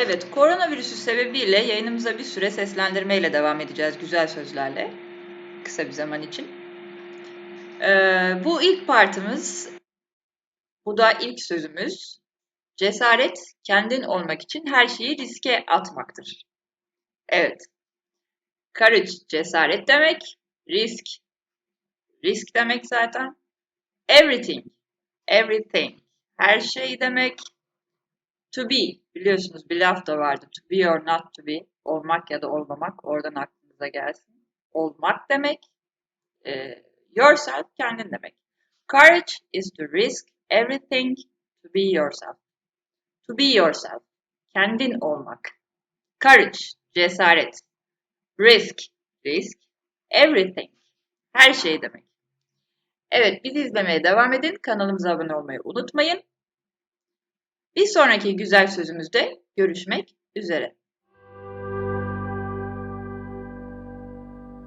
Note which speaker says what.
Speaker 1: Evet, koronavirüsü sebebiyle yayınımıza bir süre seslendirmeyle devam edeceğiz güzel sözlerle. Kısa bir zaman için. Ee, bu ilk partimiz, bu da ilk sözümüz. Cesaret, kendin olmak için her şeyi riske atmaktır. Evet. Courage, cesaret demek. Risk, risk demek zaten. Everything, everything, her şey demek. To be, biliyorsunuz bir laf da vardı. To be or not to be, olmak ya da olmamak, oradan aklınıza gelsin. Olmak demek. Ee, yourself, kendin demek. Courage is to risk everything to be yourself. To be yourself, kendin olmak. Courage, cesaret. Risk, risk. Everything, her şey demek. Evet, bizi izlemeye devam edin. Kanalımıza abone olmayı unutmayın. Bir sonraki güzel sözümüzde görüşmek üzere.